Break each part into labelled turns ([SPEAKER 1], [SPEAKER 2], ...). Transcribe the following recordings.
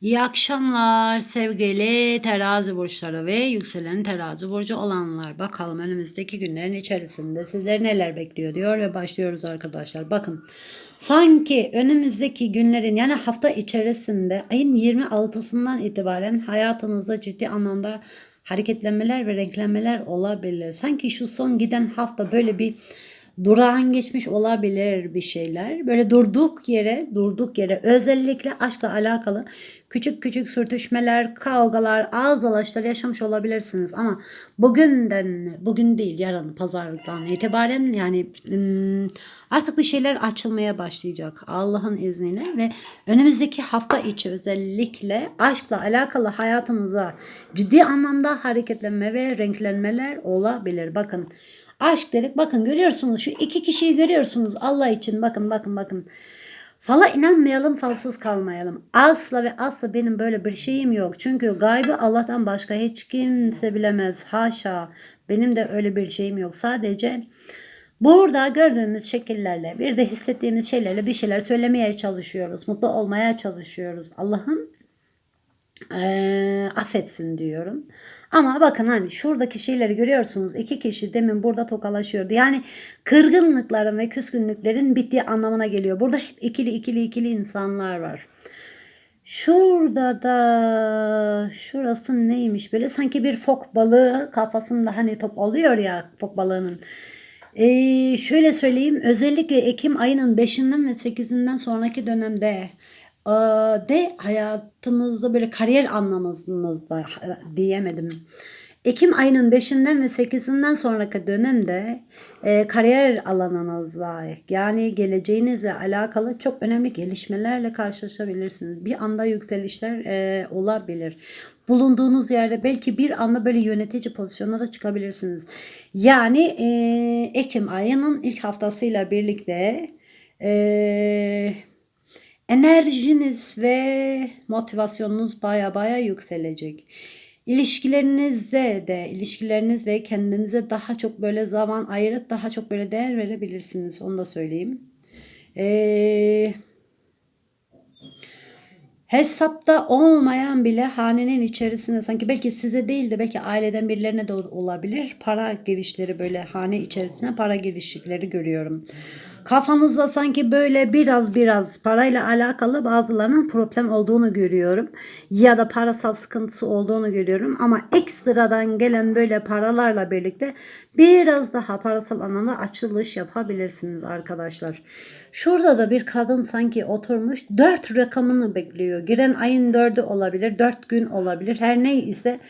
[SPEAKER 1] İyi akşamlar sevgili terazi burçları ve yükselen terazi burcu olanlar. Bakalım önümüzdeki günlerin içerisinde sizleri neler bekliyor diyor ve başlıyoruz arkadaşlar. Bakın sanki önümüzdeki günlerin yani hafta içerisinde ayın 26'sından itibaren hayatınızda ciddi anlamda hareketlenmeler ve renklenmeler olabilir. Sanki şu son giden hafta böyle bir durağan geçmiş olabilir bir şeyler. Böyle durduk yere, durduk yere özellikle aşkla alakalı küçük küçük sürtüşmeler, kavgalar, ağız dalaşlar yaşamış olabilirsiniz. Ama bugünden, bugün değil yarın pazarlıktan itibaren yani artık bir şeyler açılmaya başlayacak Allah'ın izniyle ve önümüzdeki hafta içi özellikle aşkla alakalı hayatınıza ciddi anlamda hareketlenme ve renklenmeler olabilir. Bakın Aşk dedik bakın görüyorsunuz şu iki kişiyi görüyorsunuz Allah için bakın bakın bakın. Fala inanmayalım falsız kalmayalım. Asla ve asla benim böyle bir şeyim yok. Çünkü gaybı Allah'tan başka hiç kimse bilemez. Haşa benim de öyle bir şeyim yok. Sadece burada gördüğümüz şekillerle bir de hissettiğimiz şeylerle bir şeyler söylemeye çalışıyoruz. Mutlu olmaya çalışıyoruz. Allah'ım e, affetsin diyorum. Ama bakın hani şuradaki şeyleri görüyorsunuz. İki kişi demin burada tokalaşıyordu. Yani kırgınlıkların ve küskünlüklerin bittiği anlamına geliyor. Burada hep ikili ikili ikili insanlar var. Şurada da şurası neymiş böyle sanki bir fok balığı kafasında hani top oluyor ya fok balığının. Ee, şöyle söyleyeyim özellikle Ekim ayının 5'inden ve 8'inden sonraki dönemde de hayatınızda böyle kariyer anlamınızda diyemedim. Ekim ayının 5'inden ve 8'inden sonraki dönemde e, kariyer alanınızda yani geleceğinizle alakalı çok önemli gelişmelerle karşılaşabilirsiniz. Bir anda yükselişler e, olabilir. Bulunduğunuz yerde belki bir anda böyle yönetici pozisyonuna da çıkabilirsiniz. Yani e, Ekim ayının ilk haftasıyla birlikte e, enerjiniz ve motivasyonunuz baya baya yükselecek. İlişkilerinizde de ilişkileriniz ve kendinize daha çok böyle zaman ayırıp daha çok böyle değer verebilirsiniz. Onu da söyleyeyim. Eee Hesapta olmayan bile hanenin içerisinde sanki belki size değil de belki aileden birilerine de olabilir. Para girişleri böyle hane içerisine para girişleri görüyorum. Kafanızda sanki böyle biraz biraz parayla alakalı bazılarının problem olduğunu görüyorum. Ya da parasal sıkıntısı olduğunu görüyorum. Ama ekstradan gelen böyle paralarla birlikte biraz daha parasal anlamda açılış yapabilirsiniz arkadaşlar. Şurada da bir kadın sanki oturmuş dört rakamını bekliyor. Giren ayın dördü olabilir, dört gün olabilir. Her ne ise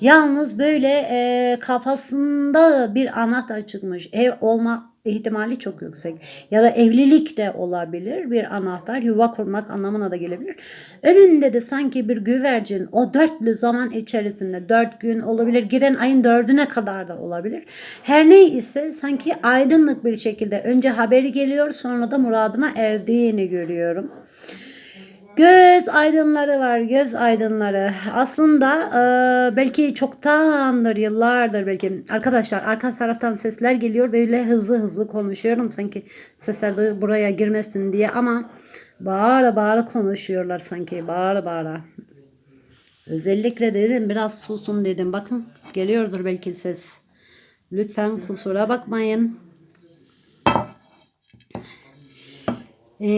[SPEAKER 1] yalnız böyle e, kafasında bir anahtar çıkmış. Ev olma ihtimali çok yüksek. Ya da evlilik de olabilir. Bir anahtar yuva kurmak anlamına da gelebilir. Önünde de sanki bir güvercin o dörtlü zaman içerisinde dört gün olabilir. Giren ayın dördüne kadar da olabilir. Her ne ise sanki aydınlık bir şekilde önce haberi geliyor sonra da muradına erdiğini görüyorum. Göz aydınları var, göz aydınları. Aslında e, belki çoktandır, yıllardır belki. Arkadaşlar arka taraftan sesler geliyor. Böyle hızlı hızlı konuşuyorum. Sanki sesler de buraya girmesin diye ama bağıra bağıra konuşuyorlar sanki. Bağıra bağıra. Özellikle dedim biraz susun dedim. Bakın geliyordur belki ses. Lütfen kusura bakmayın. E,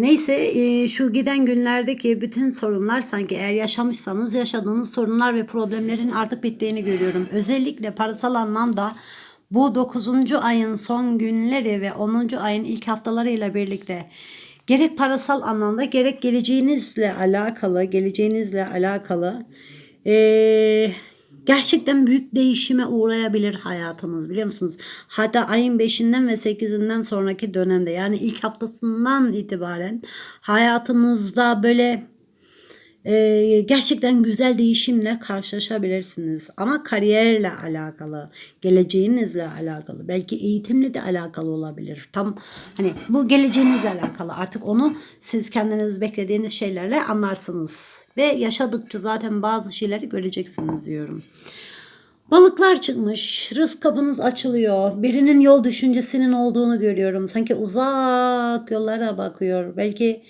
[SPEAKER 1] neyse e, şu giden günlerdeki bütün sorunlar sanki eğer yaşamışsanız yaşadığınız sorunlar ve problemlerin artık bittiğini görüyorum. Özellikle parasal anlamda bu 9. ayın son günleri ve 10. ayın ilk haftalarıyla birlikte gerek parasal anlamda gerek geleceğinizle alakalı geleceğinizle alakalı eee gerçekten büyük değişime uğrayabilir hayatınız biliyor musunuz? Hatta ayın 5'inden ve 8'inden sonraki dönemde yani ilk haftasından itibaren hayatınızda böyle e, gerçekten güzel değişimle karşılaşabilirsiniz. Ama kariyerle alakalı, geleceğinizle alakalı, belki eğitimle de alakalı olabilir. Tam hani bu geleceğinizle alakalı. Artık onu siz kendiniz beklediğiniz şeylerle anlarsınız. Ve yaşadıkça zaten bazı şeyleri göreceksiniz diyorum. Balıklar çıkmış. Rızk kapınız açılıyor. Birinin yol düşüncesinin olduğunu görüyorum. Sanki uzak yollara bakıyor. Belki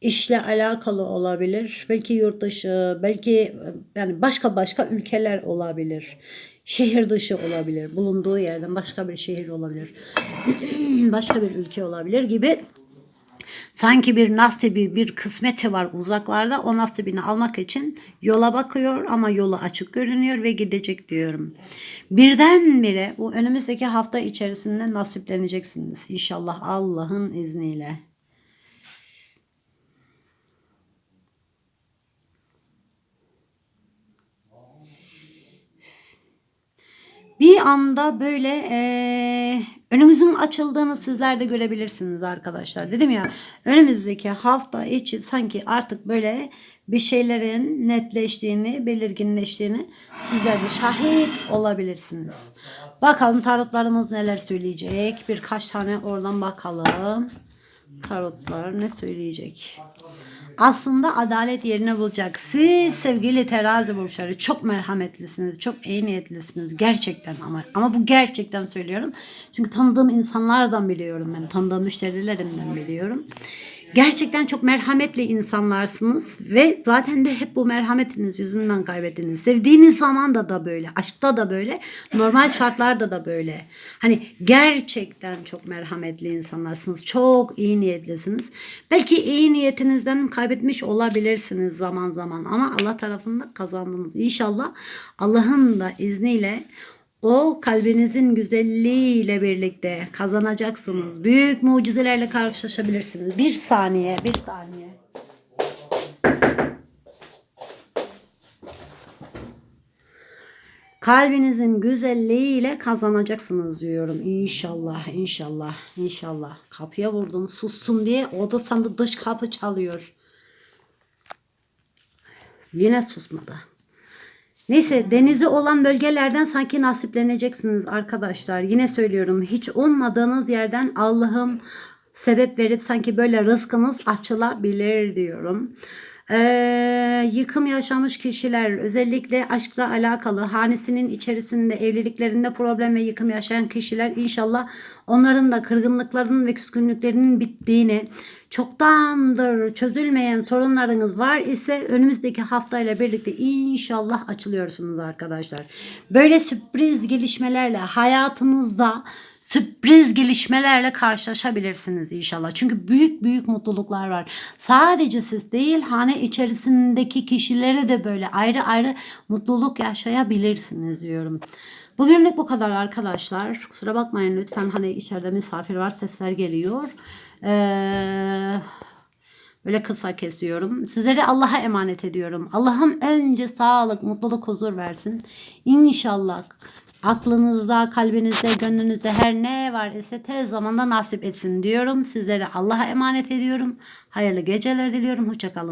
[SPEAKER 1] işle alakalı olabilir. Belki yurt dışı, belki yani başka başka ülkeler olabilir. Şehir dışı olabilir. Bulunduğu yerden başka bir şehir olabilir. başka bir ülke olabilir gibi Sanki bir nasibi, bir kısmeti var uzaklarda. O nasibini almak için yola bakıyor ama yolu açık görünüyor ve gidecek diyorum. Birdenbire bu önümüzdeki hafta içerisinde nasipleneceksiniz. İnşallah Allah'ın izniyle. Bir anda böyle eee, önümüzün açıldığını sizler de görebilirsiniz arkadaşlar. Dedim ya önümüzdeki hafta içi sanki artık böyle bir şeylerin netleştiğini, belirginleştiğini sizler de şahit olabilirsiniz. Bakalım tarotlarımız neler söyleyecek. Birkaç tane oradan bakalım. Tarotlar ne söyleyecek? aslında adalet yerini bulacak. Siz sevgili terazi burçları çok merhametlisiniz, çok iyi niyetlisiniz gerçekten ama ama bu gerçekten söylüyorum. Çünkü tanıdığım insanlardan biliyorum ben, tanıdığım müşterilerimden biliyorum. Gerçekten çok merhametli insanlarsınız ve zaten de hep bu merhametiniz yüzünden kaybettiniz. Sevdiğiniz zaman da da böyle, aşkta da böyle, normal şartlarda da böyle. Hani gerçekten çok merhametli insanlarsınız. Çok iyi niyetlisiniz. Belki iyi niyetinizden kaybetmiş olabilirsiniz zaman zaman ama Allah tarafından kazandınız. İnşallah Allah'ın da izniyle o kalbinizin güzelliğiyle birlikte kazanacaksınız. Büyük mucizelerle karşılaşabilirsiniz. Bir saniye, bir saniye. Kalbinizin güzelliğiyle kazanacaksınız diyorum. İnşallah, inşallah, inşallah. Kapıya vurdum sussun diye. O da sandı dış kapı çalıyor. Yine susmadı. Neyse denizi olan bölgelerden sanki nasipleneceksiniz arkadaşlar. Yine söylüyorum hiç ummadığınız yerden Allah'ım sebep verip sanki böyle rızkınız açılabilir diyorum. Ee, yıkım yaşamış kişiler özellikle aşkla alakalı hanesinin içerisinde evliliklerinde problem ve yıkım yaşayan kişiler inşallah onların da kırgınlıklarının ve küskünlüklerinin bittiğini çoktandır çözülmeyen sorunlarınız var ise önümüzdeki haftayla birlikte inşallah açılıyorsunuz arkadaşlar. Böyle sürpriz gelişmelerle hayatınızda sürpriz gelişmelerle karşılaşabilirsiniz inşallah. Çünkü büyük büyük mutluluklar var. Sadece siz değil hane içerisindeki kişilere de böyle ayrı ayrı mutluluk yaşayabilirsiniz diyorum. Bugünlük bu kadar arkadaşlar. Kusura bakmayın lütfen hani içeride misafir var sesler geliyor. Eee Böyle kısa kesiyorum. Sizleri Allah'a emanet ediyorum. Allah'ım önce sağlık, mutluluk, huzur versin. İnşallah aklınızda, kalbinizde, gönlünüzde her ne var ise tez zamanda nasip etsin diyorum. Sizleri Allah'a emanet ediyorum. Hayırlı geceler diliyorum. Hoşçakalın.